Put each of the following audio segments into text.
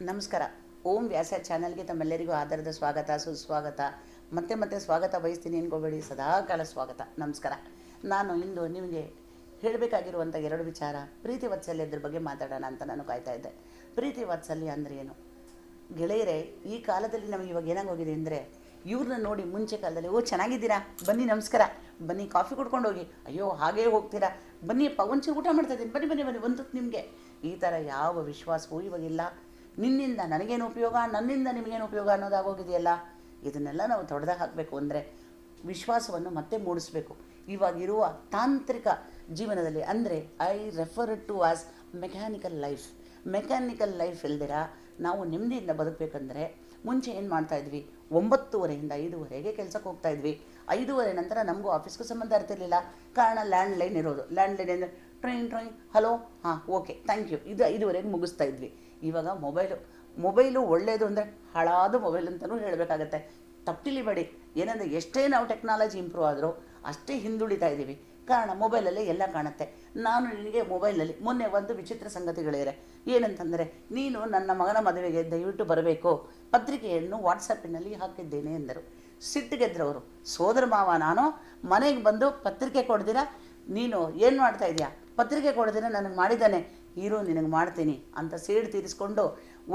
ನಮಸ್ಕಾರ. ಓಂ ವ್ಯಾಸ ಚಾನಲ್ಗೆ ತಮ್ಮೆಲ್ಲರಿಗೂ ಆಧಾರದ ಸ್ವಾಗತ, ಸುಸ್ವಾಗತ. ಮತ್ತೆ ಮತ್ತೆ ಸ್ವಾಗತ ಬಯಸ್ತೀನಿ ಅನ್ಕೋಬೇಡಿ, ಸದಾಕಾಲ ಸ್ವಾಗತ. ನಮಸ್ಕಾರ. ನಾನು ಇಂದು ನಿಮಗೆ ಹೇಳಬೇಕಾಗಿರುವಂಥ ಎರಡು ವಿಚಾರ. ಪ್ರೀತಿ ವಾತ್ಸಲ್ಯದ್ರ ಬಗ್ಗೆ ಮಾತಾಡೋಣ ಅಂತ ನಾನು ಕಾಯ್ತಾ ಇದ್ದೆ. ಪ್ರೀತಿ ವಾತ್ಸಲ್ಯ ಅಂದರೆ ಏನು? ಗೆಳೆಯರೇ, ಈ ಕಾಲದಲ್ಲಿ ನಮಗೆ ಇವಾಗ ಏನಾಗೋಗಿದೆ ಅಂದರೆ ಇವ್ರನ್ನ ನೋಡಿ ಮುಂಚೆ ಕಾಲದಲ್ಲಿ, ಓ, ಚೆನ್ನಾಗಿದ್ದೀರಾ? ಬನ್ನಿ, ನಮಸ್ಕಾರ. ಬನ್ನಿ, ಕಾಫಿ ಕುಡ್ಕೊಂಡು ಹೋಗಿ ಅಯ್ಯೋ, ಹಾಗೇ ಹೋಗ್ತೀರಾ? ಬನ್ನಿ ಒಂಚೂರು ಊಟ ಮಾಡ್ತಾ ಇದ್ದೀನಿ. ಬನ್ನಿ ಬನ್ನಿ ಬನ್ನಿ, ಒಂದು ನಿಮಗೆ. ಈ ಥರ ಯಾವ ವಿಶ್ವಾಸವೂ ಇವಾಗಿಲ್ಲ. ನಿನ್ನಿಂದ ನನಗೇನು ಉಪಯೋಗ, ನನ್ನಿಂದ ನಿಮಗೇನು ಉಪಯೋಗ ಅನ್ನೋದಾಗೋಗಿದೆಯಲ್ಲ? ಇದನ್ನೆಲ್ಲ ನಾವು ತೊಡೆದಾಗ ಹಾಕಬೇಕು ಅಂದರೆ ವಿಶ್ವಾಸವನ್ನು ಮತ್ತೆ ಮೂಡಿಸ್ಬೇಕು. ಇವಾಗಿರುವ ತಾಂತ್ರಿಕ ಜೀವನದಲ್ಲಿ ಅಂದರೆ I refer to as mechanical life mechanical life ಇಲ್ದಿರ, ನಾವು ನೆಮ್ಮದಿಯಿಂದ ಬದುಕಬೇಕಂದ್ರೆ ಮುಂಚೆ ಏನು ಮಾಡ್ತಾ ಇದ್ವಿ? ಒಂಬತ್ತುವರೆಯಿಂದ ಐದುವರೆಗೆ ಕೆಲಸಕ್ಕೆ ಹೋಗ್ತಾ ಇದ್ವಿ. ಐದೂವರೆ ನಂತರ ನಮಗೂ ಆಫೀಸ್ಗೂ ಸಂಬಂಧ ಇರ್ತಿರ್ಲಿಲ್ಲ. ಕಾರಣ ಲ್ಯಾಂಡ್ಲೈನ್ ಇರೋದು. ಲ್ಯಾಂಡ್ ಲೈನ್ ಅಂದರೆ ಟ್ರೈನ್ ಟ್ರೈನ್ ಹಲೋ ಹಾಂ ಓಕೆ ಥ್ಯಾಂಕ್ ಯು ಇದು ಐದುವರೆಗೆ ಮುಗಿಸ್ತಾ ಇದ್ವಿ. ಇವಾಗ ಮೊಬೈಲು ಮೊಬೈಲು ಒಳ್ಳೆಯದು ಅಂದರೆ ಹಾಳಾದ ಮೊಬೈಲ್ ಅಂತಲೂ ಹೇಳಬೇಕಾಗತ್ತೆ. ತಪ್ಪಿಲಿಬೇಡಿ ಏನಂದರೆ ಎಷ್ಟೇ ನಾವು ಟೆಕ್ನಾಲಜಿ ಇಂಪ್ರೂವ್ ಆದರೂ ಅಷ್ಟೇ ಹಿಂದುಳಿತಾ ಇದ್ದೀವಿ. ಕಾರಣ ಮೊಬೈಲಲ್ಲೇ ಎಲ್ಲ ಕಾಣುತ್ತೆ. ನಾನು ನಿನಗೆ ಮೊಬೈಲಲ್ಲಿ ಮೊನ್ನೆ ಒಂದು ವಿಚಿತ್ರ ಸಂಗತಿಗಳಿದೆ ಏನಂತಂದರೆ ನೀನು ನನ್ನ ಮಗನ ಮದುವೆಗೆ ದಯವಿಟ್ಟು ಬರಬೇಕು. ಪತ್ರಿಕೆಯನ್ನು ವಾಟ್ಸಪ್ಪಿನಲ್ಲಿ ಹಾಕಿದ್ದೇನೆ ಎಂದರು. ಸಿಟ್ಟಿಗೆದ್ರವರು ಸೋದರ ಮಾವ ನಾನು, ಮನೆಗೆ ಬಂದು ಪತ್ರಿಕೆ ಕೊಡ್ದಿರ? ನೀನು ಏನು ಮಾಡ್ತಾ ಇದೀಯಾ? ಪತ್ರಿಕೆ ಕೊಡ್ದಿರ? ನನಗೆ ಮಾಡಿದ್ದಾನೆ. ಹೀರೋ ನಿನಗೆ ಮಾಡ್ತೀನಿ ಅಂತ ಸೇಡು ತೀರಿಸ್ಕೊಂಡು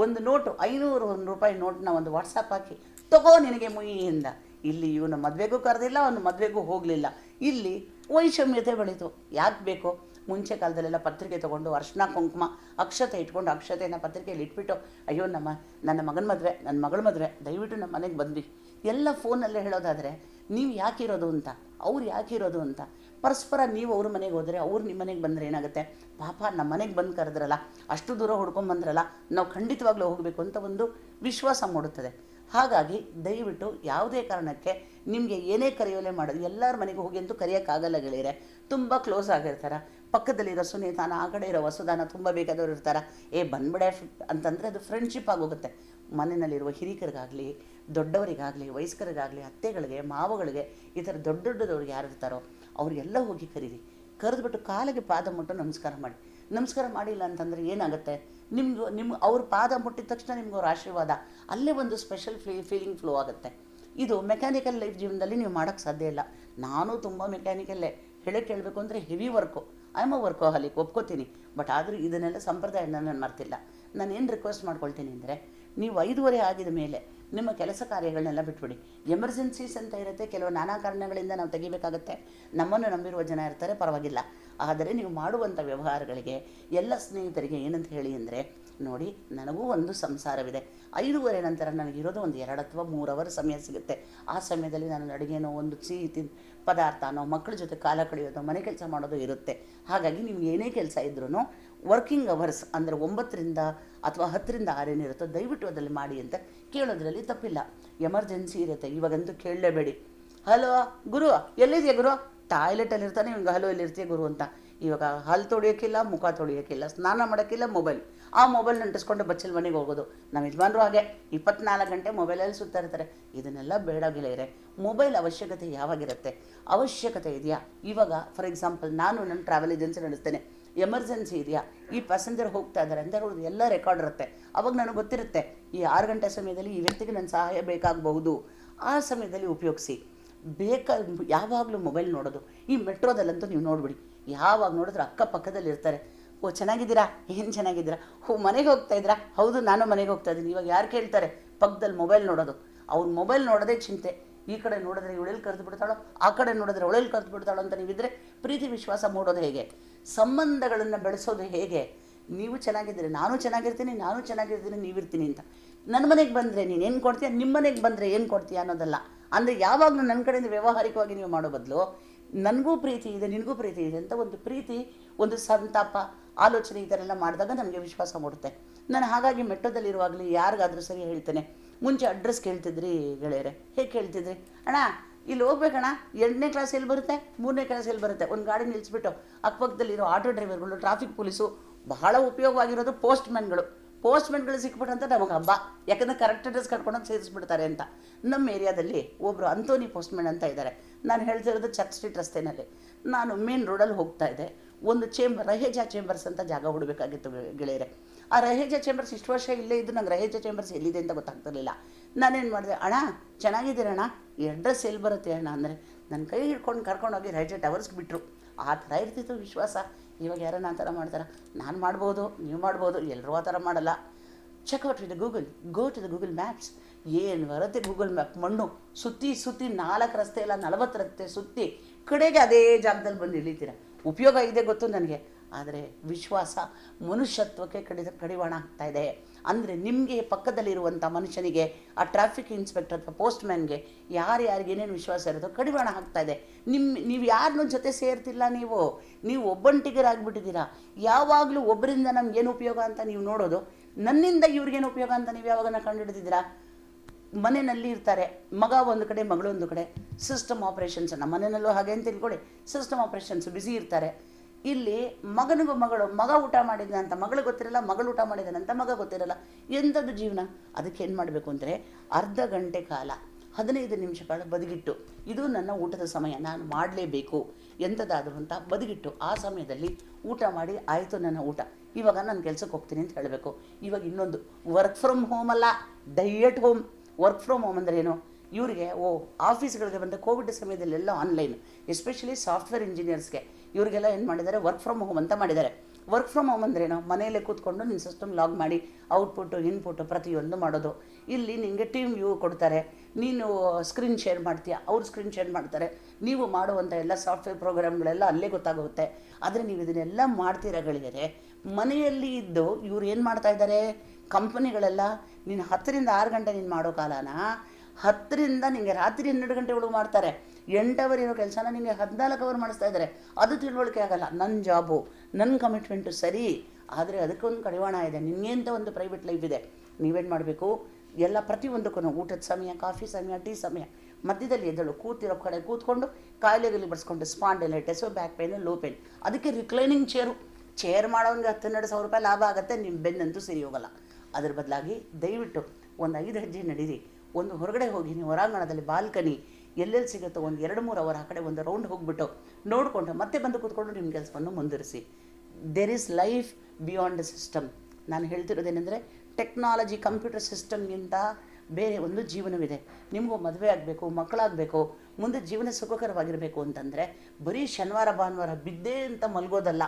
ಒಂದು ನೋಟು ಐನೂರು ಒಂದು ರೂಪಾಯಿ ನೋಟನ್ನ ಒಂದು ವಾಟ್ಸಪ್ ಹಾಕಿ, ತಗೋ ನಿನಗೆ ಮುಯಿಯಿಂದ ಇಲ್ಲಿ ಇವನು ಮದುವೆಗೂ ಕರೆದಿಲ್ಲ, ಅವನು ಮದುವೆಗೂ ಹೋಗಲಿಲ್ಲ. ಇಲ್ಲಿ ವೈಷಮ್ಯತೆ ಬೆಳೀತು. ಯಾಕೆ ಬೇಕು? ಮುಂಚೆ ಕಾಲದಲ್ಲೆಲ್ಲ ಪತ್ರಿಕೆ ತೊಗೊಂಡು ಅರ್ಶಿನ, ಕುಂಕುಮ, ಅಕ್ಷತೆ ಇಟ್ಕೊಂಡು ಅಕ್ಷತೆಯನ್ನು ಪತ್ರಿಕೆಯಲ್ಲಿ ಇಟ್ಬಿಟ್ಟು, ಅಯ್ಯೋ ನಮ್ಮ, ನನ್ನ ಮಗನ ಮದುವೆ ನನ್ನ ಮಗಳ ಮದುವೆ, ದಯವಿಟ್ಟು ನಮ್ಮ ಮನೆಗೆ ಬಂದ್ವಿ. ಎಲ್ಲ ಫೋನಲ್ಲೇ ಹೇಳೋದಾದರೆ, ನೀವು ಯಾಕಿರೋದು ಅಂತ? ಅವ್ರು ಯಾಕಿರೋದು ಅಂತ? ಪರಸ್ಪರ ನೀವು ಅವ್ರ ಮನೆಗೆ ಹೋದರೆ ಅವ್ರು ನಿಮ್ಮ ಮನೆಗೆ ಬಂದರೆ ಏನಾಗುತ್ತೆ? ಪಾಪ ನಮ್ಮ ಮನೆಗೆ ಬಂದು ಕರೆದ್ರಲ್ಲ, ಅಷ್ಟು ದೂರ ಹುಡ್ಕೊಂಡ್ ಬಂದ್ರಲ್ಲ, ನಾವು ಖಂಡಿತವಾಗ್ಲೂ ಹೋಗಬೇಕು ಅಂತ ಒಂದು ವಿಶ್ವಾಸ ಮೂಡುತ್ತದೆ. ಹಾಗಾಗಿ ದಯವಿಟ್ಟು ಯಾವುದೇ ಕಾರಣಕ್ಕೆ ನಿಮಗೆ ಏನೇ ಕರೆಯೋಲೆ ಮಾಡೋದು ಎಲ್ಲರ ಮನೆಗೆ ಹೋಗಿ ಅಂತೂ ಕರೆಯೋಕ್ಕಾಗಲ್ಲ ಗೆಳೆಯರೆ. ತುಂಬ ಕ್ಲೋಸ್ ಆಗಿರ್ತಾರೆ. ಪಕ್ಕದಲ್ಲಿರೋ ಸುನೀತಾನ, ಆ ಕಡೆ ಇರೋ ವಸುದಾನ ತುಂಬ ಬೇಕಾದವ್ರು ಇರ್ತಾರೆ. ಏ, ಬಂದ್ಬಿಡೆ ಅಂತಂದರೆ ಅದು ಫ್ರೆಂಡ್ಶಿಪ್ ಆಗೋಗುತ್ತೆ. ಮನೆಯಲ್ಲಿರುವ ಹಿರಿಕರಿಗಾಗಲಿ, ದೊಡ್ಡವರಿಗಾಗಲಿ, ವಯಸ್ಕರಿಗಾಗಲಿ, ಅತ್ತೆಗಳಿಗೆ, ಮಾವಗಳಿಗೆ ಈ ಥರ ದೊಡ್ಡ ದೊಡ್ಡದವ್ರಿಗೆ ಯಾರು ಇರ್ತಾರೋ ಅವ್ರಿಗೆಲ್ಲ ಹೋಗಿ ಕರೀರಿ. ಕರೆದ್ಬಿಟ್ಟು ಕಾಲಿಗೆ ಪಾದ ಮುಟ್ಟು ನಮಸ್ಕಾರ ಮಾಡಿ. ನಮಸ್ಕಾರ ಮಾಡಿಲ್ಲ ಅಂತಂದರೆ ಏನಾಗುತ್ತೆ? ನಿಮ್ಗೆ ನಿಮ್ಮ ಅವ್ರ ಪಾದ ಮುಟ್ಟಿದ ತಕ್ಷಣ ನಿಮ್ಗೆ ಅವ್ರ ಆಶೀರ್ವಾದ. ಅಲ್ಲೇ ಒಂದು ಸ್ಪೆಷಲ್ ಫೀ ಫೀಲಿಂಗ್ ಫ್ಲೋ ಆಗುತ್ತೆ. ಇದು ಮೆಕ್ಯಾನಿಕಲ್ ಲೈಫ್ ಜೀವನದಲ್ಲಿ ನೀವು ಮಾಡೋಕ್ಕೆ ಸಾಧ್ಯ ಇಲ್ಲ. ನಾನು ತುಂಬ ಮೆಕ್ಯಾನಿಕಲ್ಲೇ ಹೇಳಕ್ಕೆ ಹೇಳಬೇಕು ಅಂದರೆ heavy work I am a workaholic ಒಪ್ಕೋತೀನಿ. But ಆದರೂ ಇದನ್ನೆಲ್ಲ ಸಂಪ್ರದಾಯ ನಾನು ಮರ್ತಿಲ್ಲ. ನಾನು ಏನು ರಿಕ್ವೆಸ್ಟ್ ಮಾಡ್ಕೊಳ್ತೀನಿ ಅಂದರೆ, ನೀವು ಐದುವರೆ ಆಗಿದ ಮೇಲೆ ನಿಮ್ಮ ಕೆಲಸ ಕಾರ್ಯಗಳನ್ನೆಲ್ಲ ಬಿಟ್ಬಿಡಿ. ಎಮರ್ಜೆನ್ಸೀಸ್ ಅಂತ ಇರುತ್ತೆ. ಕೆಲವು ನಾನಾ ಕಾರಣಗಳಿಂದ ನಾವು ತೆಗಿಬೇಕಾಗುತ್ತೆ. ನಮ್ಮನ್ನು ನಂಬಿರುವ ಜನ ಇರ್ತಾರೆ. ಪರವಾಗಿಲ್ಲ. ಆದರೆ ನೀವು ಮಾಡುವಂಥ ವ್ಯವಹಾರಗಳಿಗೆ, ಎಲ್ಲ ಸ್ನೇಹಿತರಿಗೆ ಏನಂತ ಹೇಳಿ ಅಂದರೆ, ನೋಡಿ, ನನಗೂ ಒಂದು ಸಂಸಾರವಿದೆ. ಐದೂವರೆ ನಂತರ ನನಗಿರೋದು ಒಂದು ಎರಡು ಅಥವಾ ಮೂರು ಅವರ್ ಸಮಯ ಸಿಗುತ್ತೆ. ಆ ಸಮಯದಲ್ಲಿ ನಾನು ಅಡುಗೆನೋ, ಒಂದು ಸಿಹಿ ತಿನ್, ಪದಾರ್ಥನೋ, ಮಕ್ಕಳ ಜೊತೆ ಕಾಲ ಕಳೆಯೋದು, ಮನೆ ಕೆಲಸ ಮಾಡೋದು ಇರುತ್ತೆ. ಹಾಗಾಗಿ ನಿಮ್ಗೆ ಏನೇ ಕೆಲಸ ಇದ್ರೂ ವರ್ಕಿಂಗ್ ಅವರ್ಸ್ ಅಂದರೆ ಒಂಬತ್ತರಿಂದ ಅಥವಾ ಹತ್ತರಿಂದ ಆರೇನಿರುತ್ತೋ ದಯವಿಟ್ಟು ಅದರಲ್ಲಿ ಮಾಡಿ ಅಂತ ಕೇಳೋದ್ರಲ್ಲಿ ತಪ್ಪಿಲ್ಲ. ಎಮರ್ಜೆನ್ಸಿ ಇರುತ್ತೆ. ಇವಾಗಂತೂ ಕೇಳಲೇಬೇಡಿ. ಹಲೋ ಗುರು, ಎಲ್ಲಿದೆಯಾ ಗುರು? ಟಾಯ್ಲೆಟಲ್ಲಿ ಇರ್ತಾನೆ ಇವಾಗ ಹಲೋ ಎಲ್ಲಿರ್ತೀಯ ಗುರು? ಅಂತ. ಇವಾಗ ಹಲ್ಲು ತೊಳಿಯೋಕ್ಕಿಲ್ಲ, ಮುಖ ತೊಳಿಯೋಕ್ಕಿಲ್ಲ, ಸ್ನಾನ ಮಾಡೋಕ್ಕಿಲ್ಲ ಮೊಬೈಲ್ ಆ ಮೊಬೈಲ್ ನಂಟಿಸ್ಕೊಂಡು ಬಚ್ಚಲ್ ಮನೆಗೆ ಹೋಗೋದು. ನಮ್ಮ ಯಜಮಾನರು ಹಾಗೆ. ಇಪ್ಪತ್ನಾಲ್ಕು ಗಂಟೆ ಮೊಬೈಲಲ್ಲಿ ಸುತ್ತಾ ಇರ್ತಾರೆ. ಇದನ್ನೆಲ್ಲ ಬೇಡ ಗೆಳೆಯರೆ. ಮೊಬೈಲ್ ಅವಶ್ಯಕತೆ ಯಾವಾಗಿರುತ್ತೆ? ಅವಶ್ಯಕತೆ ಇದೆಯಾ? ಇವಾಗ ಫಾರ್ ಎಕ್ಸಾಂಪಲ್ ನಾನು ನನ್ನ ಟ್ರಾವೆಲ್ ಏಜೆನ್ಸಿ ನಡೆಸ್ತೇನೆ. ಎಮರ್ಜೆನ್ಸಿ ಇದೆಯಾ? ಈ ಪ್ಯಾಸೆಂಜರ್ ಹೋಗ್ತಾ ಇದ್ದಾರೆ. ಅಂತ ಹೇಳೋದು ಎಲ್ಲ ರೆಕಾರ್ಡ್ ಇರುತ್ತೆ. ಅವಾಗ ನನಗೆ ಗೊತ್ತಿರುತ್ತೆ, ಈ ಆರು ಗಂಟೆ ಸಮಯದಲ್ಲಿ ಈ ವ್ಯಕ್ತಿಗೆ ನನ್ನ ಸಹಾಯ ಬೇಕಾಗಬಹುದು. ಆ ಸಮಯದಲ್ಲಿ ಉಪಯೋಗಿಸಿ. ಬೇಕಾ, ಯಾವಾಗಲೂ ಮೊಬೈಲ್ ನೋಡೋದು. ಈ ಮೆಟ್ರೋದಲ್ಲಂತೂ ನೀವು ನೋಡ್ಬಿಡಿ. ಯಾವಾಗ ನೋಡಿದ್ರೆ ಅಕ್ಕಪಕ್ಕದಲ್ಲಿ ಇರ್ತಾರೆ. ಓ, ಚೆನ್ನಾಗಿದ್ದೀರಾ? ಏನು ಚೆನ್ನಾಗಿದ್ದೀರಾ? ಓ, ಮನೆಗೆ ಹೋಗ್ತಾ ಇದ್ದೀರಾ? ಹೌದು, ನಾನು ಮನೆಗೆ ಹೋಗ್ತಾ ಇದ್ದೀನಿ. ಇವಾಗ ಯಾರು ಕೇಳ್ತಾರೆ? ಪಕ್ಕದಲ್ಲಿ ಮೊಬೈಲ್ ನೋಡೋದು. ಅವ್ರು ಮೊಬೈಲ್ ನೋಡೋದೇ ಚಿಂತೆ. ಈ ಕಡೆ ನೋಡಿದ್ರೆ ಇವಳೆಲ್ಲಿ ಕರೆದು ಬಿಡ್ತಾಳೋ? ಆ ಕಡೆ ನೋಡಿದ್ರೆ ಅವಳೆಲ್ಲಿ ಕರೆದು ಬಿಡ್ತಾಳೋ ಅಂತ ನೀವಿದ್ರೆ ಪ್ರೀತಿ ವಿಶ್ವಾಸ ಮೂಡೋದು ಹೇಗೆ? ಸಂಬಂಧಗಳನ್ನು ಬೆಳೆಸೋದು ಹೇಗೆ? ನೀವು ಚೆನ್ನಾಗಿದ್ದೀರಿ, ನಾನು ಚೆನ್ನಾಗಿರ್ತೀನಿ ನಾನು ಚೆನ್ನಾಗಿರ್ತೀನಿ, ನೀವಿರ್ತೀನಿ ಅಂತ. ನನ್ನ ಮನೆಗೆ ಬಂದರೆ ನೀನು ಏನು ಕೊಡ್ತೀಯ? ನಿಮ್ಮ ಮನೆಗೆ ಬಂದರೆ ಏನು ಕೊಡ್ತೀಯ ಅನ್ನೋದಲ್ಲ. ಅಂದರೆ ಯಾವಾಗಲೂ ನನ್ನ ಕಡೆಯಿಂದ ವ್ಯವಹಾರಿಕವಾಗಿ ನೀವು ಮಾಡೋ ಬದಲು ನನಗೂ ಪ್ರೀತಿ ಇದೆ, ನಿನಗೂ ಪ್ರೀತಿ ಇದೆ ಅಂತ ಒಂದು ಪ್ರೀತಿ, ಒಂದು ಸಂತಾಪ, ಆಲೋಚನೆ ಈ ಥರ ಎಲ್ಲ ಮಾಡಿದಾಗ ನಮಗೆ ವಿಶ್ವಾಸ ಮೂಡುತ್ತೆ. ನಾನು ಹಾಗಾಗಿ ಮೆಟ್ಟೋದಲ್ಲಿರುವಾಗಲೇ ಯಾರಿಗಾದರೂ ಸರಿ ಹೇಳ್ತೇನೆ ಮುಂಚೆ ಅಡ್ರೆಸ್ ಕೇಳ್ತಿದ್ರಿ ಗೆಳೆಯರೆ. ಹೇಗೆ ಕೇಳ್ತಿದ್ರಿ? ಅಣ್ಣ, ಇಲ್ಲಿ ಹೋಗ್ಬೇಕಣ್ಣ. ಎರಡನೇ ಕ್ಲಾಸ್ ಎಲ್ಲಿ ಬರುತ್ತೆ? ಮೂರನೇ ಕ್ಲಾಸ್ ಎಲ್ಲಿ ಬರುತ್ತೆ? ಒಂದು ಗಾಡಿ ನಿಲ್ಲಿಸ್ಬಿಟ್ಟು ಅಕ್ಕಪಕ್ಕದಲ್ಲಿರೋ ಆಟೋ ಡ್ರೈವರ್ಗಳು ಟ್ರಾಫಿಕ್ ಪೊಲೀಸು ಬಹಳ ಉಪಯೋಗವಾಗಿರೋದು ಪೋಸ್ಟ್ಮ್ಯಾನ್ಗಳು ಪೋಸ್ಟ್ಮೆನ್ಗಳು ಸಿಕ್ಬಿಟ್ಟಂತ ನಮಗೆ ಹಬ್ಬ ಯಾಕಂದರೆ ಕರೆಕ್ಟ್ ಅಡ್ರೆಸ್ ಕಟ್ಕೊಂಡು ಸೇರಿಸ್ಬಿಡ್ತಾರೆ ಅಂತ. ನಮ್ಮ ಏರಿಯಾದಲ್ಲಿ ಒಬ್ಬರು ಅಂತೋನಿ ಪೋಸ್ಟ್ಮೆನ್ ಅಂತ ಇದ್ದಾರೆ ನಾನು ಹೇಳ್ತಿರೋದು ಚರ್ಚ್ ಸ್ಟ್ರೀಟ್ ರಸ್ತೆನಲ್ಲಿ. ನಾನು ಮೇನ್ ರೋಡಲ್ಲಿ ಹೋಗ್ತಾ ಇದ್ದೆ. ಒಂದು ಚೇಂಬರ್, ರಹೇಜಾ ಚೇಂಬರ್ಸ್ ಅಂತ ಜಾಗ ಹುಡಬೇಕಾಗಿತ್ತು ಗೆಳೆಯರೆ. ಆ ರಹೇಜ ಚೇಂಬರ್ಸ್ ಇಷ್ಟು ವರ್ಷ ಇಲ್ಲೇ ಇದ್ದು ನಂಗೆ ರಹೇಜ ಚೇಂಬರ್ಸ್ ಎಲ್ಲಿದೆ ಅಂತ ಗೊತ್ತಾಗ್ತಿರಲಿಲ್ಲ. ನಾನೇನು ಮಾಡಿದೆ, ಅಣ್ಣ, ಚೆನ್ನಾಗಿದ್ದೀರಣ್ಣ? ಈ ಅಡ್ರೆಸ್ ಎಲ್ಲಿ ಬರುತ್ತೆ ಅಣ್ಣ? ಅಂದರೆ ನನ್ನ ಕೈ ಹಿಡ್ಕೊಂಡು ಕರ್ಕೊಂಡೋಗಿ ರೈಟ್ ಟವರ್ಸ್ಗೆ ಬಿಟ್ಟರು ಆ ಥರ ಇರ್ತಿತ್ತು ವಿಶ್ವಾಸ. ಇವಾಗ ಯಾರನ್ನ ಆ ಥರ ಮಾಡ್ತಾರೆ? ನಾನು ಮಾಡ್ಬೋದು, ನೀವು ಮಾಡ್ಬೋದು ಎಲ್ಲರೂ ಆ ಥರ ಮಾಡಲ್ಲ. Check out with Google go to the Google maps ಏನು ಬರುತ್ತೆ ಗೂಗಲ್ ಮ್ಯಾಪ್ ಮಣ್ಣು. ಸುತ್ತಿ ಸುತ್ತಿ ನಾಲ್ಕು ರಸ್ತೆ ಇಲ್ಲ, ನಲವತ್ತು ರಸ್ತೆ ಸುತ್ತಿ ಕಡೆಗೆ ಅದೇ ಜಾಗದಲ್ಲಿ ಬಂದು ಇಳಿತೀರ. ಉಪಯೋಗ ಇದೆ ಗೊತ್ತು ನನಗೆ. ಆದರೆ ವಿಶ್ವಾಸ ಮನುಷ್ಯತ್ವಕ್ಕೆ ಕಡಿದ ಕಡಿವಾಣ ಆಗ್ತಾ ಇದೆ. ಅಂದರೆ ನಿಮಗೆ ಪಕ್ಕದಲ್ಲಿರುವಂಥ ಮನುಷ್ಯನಿಗೆ, ಆ ಟ್ರಾಫಿಕ್ ಇನ್ಸ್ಪೆಕ್ಟರ್ ಅಥವಾ ಪೋಸ್ಟ್ ಮ್ಯಾನ್ಗೆ ಯಾರು ಯಾರಿಗೆ ಏನೇನು ವಿಶ್ವಾಸ ಇರುತ್ತೋ ಕಡಿವಾಣ ಆಗ್ತಾ ಇದೆ. ನಿಮ್ಮ ನೀವು ಯಾರನ್ನೂ ಜೊತೆ ಸೇರ್ತಿಲ್ಲ ನೀವು. ನೀವು ಒಬ್ಬಂಟಿಗರಾಗ್ಬಿಟ್ಟಿದ್ದೀರಾ. ಯಾವಾಗಲೂ ಒಬ್ಬರಿಂದ ನಮ್ಗೇನು ಉಪಯೋಗ ಅಂತ ನೀವು ನೋಡೋದು. ನನ್ನಿಂದ ಇವ್ರಿಗೇನು ಉಪಯೋಗ ಅಂತ ನೀವು ಯಾವಾಗನ ಕಂಡುಹಿಡಿದಿದ್ದೀರಾ? ಮನೆಯಲ್ಲಿ ಇರ್ತಾರೆ. ಮಗ ಒಂದು ಕಡೆ ಮಗಳೊಂದು ಕಡೆ. ಸಿಸ್ಟಮ್ ಆಪ್ರೇಷನ್ಸ್ ನಮ್ಮ ಮನೆಯಲ್ಲೂ ಹಾಗೆ ಅಂತ ತಿಳ್ಕೊಳ್ಳಿ. ಸಿಸ್ಟಮ್ ಆಪ್ರೇಷನ್ಸ್ ಬ್ಯುಸಿ ಇರ್ತಾರೆ. ಇಲ್ಲಿ ಮಗನಿಗೂ ಮಗಳು, ಮಗ ಊಟ ಮಾಡಿದ ಅಂತ ಮಗಳು ಗೊತ್ತಿರಲ್ಲ, ಮಗಳು ಊಟ ಮಾಡಿದ್ದಾನೆ ಅಂತ ಮಗ ಗೊತ್ತಿರಲ್ಲ. ಎಂಥದ್ದು ಜೀವನ? ಅದಕ್ಕೆ ಏನು ಮಾಡಬೇಕು ಅಂದರೆ ಅರ್ಧ ಗಂಟೆ ಕಾಲ, ಹದಿನೈದು ನಿಮಿಷ ಕಾಲ ಬದುಗಿಟ್ಟು ಇದು ನನ್ನ ಊಟದ ಸಮಯ, ನಾನು ಮಾಡಲೇಬೇಕು ಎಂಥದ್ದಾದರೂ ಅಂತ ಬದುಗಿಟ್ಟು ಆ ಸಮಯದಲ್ಲಿ ಊಟ ಮಾಡಿ ಆಯಿತು ನನ್ನ ಊಟ. ಇವಾಗ ನಾನು ಕೆಲಸಕ್ಕೆ ಹೋಗ್ತೀನಿ ಅಂತ ಹೇಳಬೇಕು. ಇವಾಗ ಇನ್ನೊಂದು ವರ್ಕ್ ಫ್ರಮ್ ಹೋಮ್ ಅಲ್ಲ diet home work from home ಅಂದರೆ ಏನು? ಇವರಿಗೆ, ಓ ಆಫೀಸ್ಗಳಿಗೆ ಬಂದ ಕೋವಿಡ್ ಸಮಯದಲ್ಲೆಲ್ಲ ಆನ್ಲೈನ್ ಎಸ್ಪೆಷಲಿ ಸಾಫ್ಟ್ವೇರ್ ಇಂಜಿನಿಯರ್ಸ್ಗೆ ಇವರಿಗೆಲ್ಲ ಏನು ಮಾಡಿದ್ದಾರೆ? ವರ್ಕ್ ಫ್ರಮ್ ಹೋಮ್ ಅಂತ ಮಾಡಿದ್ದಾರೆ. ವರ್ಕ್ ಫ್ರಮ್ ಹೋಮ್ ಅಂದ್ರೇನು ಮನೆಯಲ್ಲೇ ಕೂತ್ಕೊಂಡು ನಿಮ್ಮ ಸಿಸ್ಟಮ್ ಲಾಗ್ ಮಾಡಿ ಔಟ್ಪುಟ್ಟು ಇನ್ಪುಟ್ಟು ಪ್ರತಿಯೊಂದು ಮಾಡೋದು. ಇಲ್ಲಿ ನಿಮಗೆ ಟೀಮ್ ವ್ಯೂ ಕೊಡ್ತಾರೆ. ನೀನು ಸ್ಕ್ರೀನ್ ಶೇರ್ ಮಾಡ್ತೀಯ? ಅವ್ರು ಸ್ಕ್ರೀನ್ ಶೇರ್ ಮಾಡ್ತಾರೆ. ನೀವು ಮಾಡುವಂಥ ಎಲ್ಲ ಸಾಫ್ಟ್ವೇರ್ ಪ್ರೋಗ್ರಾಮ್ಗಳೆಲ್ಲ ಅಲ್ಲೇ ಗೊತ್ತಾಗುತ್ತೆ. ಆದರೆ ನೀವು ಇದನ್ನೆಲ್ಲ ಮಾಡ್ತೀರ ಗಳಿಗೆ ಮನೆಯಲ್ಲಿ ಇದ್ದು ಇವ್ರು ಏನು ಮಾಡ್ತಾ ಇದ್ದಾರೆ? ಕಂಪನಿಗಳೆಲ್ಲ ನೀನು ಹತ್ತರಿಂದ ಆರು ಗಂಟೆ ನೀನು ಮಾಡೋ ಕಾಲನ? ಹತ್ತರಿಂದ ನಿಮಗೆ ರಾತ್ರಿ ಹನ್ನೆರಡು ಗಂಟೆ ಒಳಗೆ ಮಾಡ್ತಾರೆ. ಎಂಟು ಅವರ್ ಇರೋ ಕೆಲಸನ ನಿಮಗೆ ಹದಿನಾಲ್ಕು ಅವರ್ ಮಾಡಿಸ್ತಾ ಇದ್ದಾರೆ. ಅದು ತಿಳುವಳಿಕೆ ಆಗಲ್ಲ. ನನ್ನ ಜಾಬು ನನ್ನ ಕಮಿಟ್ಮೆಂಟು ಸರಿ, ಆದರೆ ಅದಕ್ಕೊಂದು ಕಡಿವಾಣ ಇದೆ. ನಿಮಗೇಂತ ಒಂದು ಪ್ರೈವೇಟ್ ಲೈಫ್ ಇದೆ. ನೀವೇನು ಮಾಡಬೇಕು? ಎಲ್ಲ ಪ್ರತಿಯೊಂದಕ್ಕೂ ಊಟದ ಸಮಯ ಕಾಫಿ ಸಮಯ ಟೀ ಸಮಯ. ಮಧ್ಯದಲ್ಲಿ ಎದ್ದಳು, ಕೂತಿರೋ ಕಡೆ ಕೂತ್ಕೊಂಡು ಕಾಯಿಲೆಗಳಲ್ಲಿ ಬಡಿಸ್ಕೊಂಡು spondylitis back pain low pain ಅದಕ್ಕೆ ರಿಕ್ಲೈನಿಂಗ್ ಚೇರು ಚೇರ್ ಮಾಡೋಂಗೆ ಹತ್ತೆರಡು ಸಾವಿರ ರೂಪಾಯಿ ಲಾಭ ಆಗುತ್ತೆ. ನಿಮ್ಮ ಬೆನ್ನಂತೂ ಸರಿ ಹೋಗಲ್ಲ. ಅದ್ರ ಬದಲಾಗಿ ದಯವಿಟ್ಟು ಒಂದು ಐದು ಹೆಜ್ಜೆ ನಡೀರಿ. ಒಂದು ಹೊರಗಡೆ ಹೋಗಿ, ನೀವು ಹೊರಾಂಗಣದಲ್ಲಿ ಬಾಲ್ಕನಿ ಎಲ್ಲೆಲ್ಲಿ ಸಿಗುತ್ತೋ? ಒಂದು ಎರಡು ಮೂರು ಅವರ್ ಆ ಕಡೆ ಒಂದು ರೌಂಡ್ ಹೋಗ್ಬಿಟ್ಟು ನೋಡಿಕೊಂಡು ಮತ್ತೆ ಬಂದು ಕೂತ್ಕೊಂಡು ನಿಮ್ಮ ಕೆಲಸವನ್ನು ಮುಂದುವರಿಸಿ. There is life beyond the system ನಾನು ಹೇಳ್ತಿರೋದೇನೆಂದರೆ ಟೆಕ್ನಾಲಜಿ ಕಂಪ್ಯೂಟರ್ ಸಿಸ್ಟಮ್ಗಿಂತ ಬೇರೆ ಒಂದು ಜೀವನವಿದೆ. ನಿಮಗೂ ಮದುವೆ ಆಗಬೇಕು, ಮಕ್ಕಳಾಗಬೇಕು, ಮುಂದೆ ಜೀವನ ಸುಖಕರವಾಗಿರಬೇಕು ಅಂತಂದರೆ ಬರೀ ಶನಿವಾರ, ಭಾನುವಾರ ಬಿದ್ದೇ ಅಂತ ಮಲಗೋದಲ್ಲ.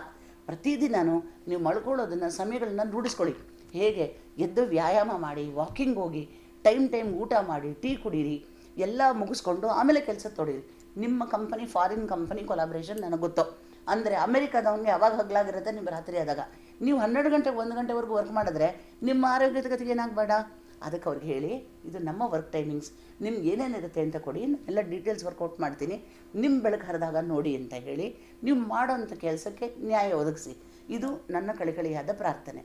ಪ್ರತಿದಿನಾನು ನೀವು ಮಲ್ಕೊಳ್ಳೋದನ್ನು, ಸಮಯಗಳನ್ನ ರೂಢಿಸ್ಕೊಳ್ಳಿ. ಹೇಗೆ? ಎದ್ದು ವ್ಯಾಯಾಮ ಮಾಡಿ ವಾಕಿಂಗ್ ಹೋಗಿ ಟೈಮ್ ಟೈಮ್ ಊಟ ಮಾಡಿ, ಟೀ ಕುಡೀರಿ ಎಲ್ಲ ಮುಗಿಸ್ಕೊಂಡು ಆಮೇಲೆ ಕೆಲಸ ತೊಡೀರಿ ನಿಮ್ಮ ಕಂಪನಿ ಫಾರಿನ್ ಕಂಪನಿ ಕೊಲಾಬ್ರೇಷನ್ ನನಗೆ ಗೊತ್ತು. ಅಂದರೆ ಅಮೆರಿಕಾದವನಿಗೆ ಯಾವಾಗ ಹಗಲಾಗಿರುತ್ತೆ ನಿಮ್ಮ ರಾತ್ರಿ ಆದಾಗ. ನೀವು ಹನ್ನೆರಡು ಗಂಟೆ, ಒಂದು ಗಂಟೆವರೆಗೂ ವರ್ಕ್ ಮಾಡಿದ್ರೆ ನಿಮ್ಮ ಆರೋಗ್ಯದ ಗತಿಗೆ ಏನಾಗಬೇಡ ಅದಕ್ಕೆ ಅವ್ರಿಗೆ ಹೇಳಿ, ಇದು ನಮ್ಮ ವರ್ಕ್ ಟೈಮಿಂಗ್ಸ್ ನಿಮ್ಗೆ ಏನೇನಿರುತ್ತೆ ಅಂತ ಕೊಡಿ, ಎಲ್ಲ ಡೀಟೇಲ್ಸ್ ವರ್ಕೌಟ್ ಮಾಡ್ತೀನಿ. ನಿಮ್ಮ ಬೆಳಕು ಹರಿದಾಗ ನೋಡಿ ಅಂತ ಹೇಳಿ, ನೀವು ಮಾಡೋಂಥ ಕೆಲಸಕ್ಕೆ ನ್ಯಾಯ ಒದಗಿಸಿ. ಇದು ನನ್ನ ಕಳಿಕಳಿಯಾದ ಪ್ರಾರ್ಥನೆ.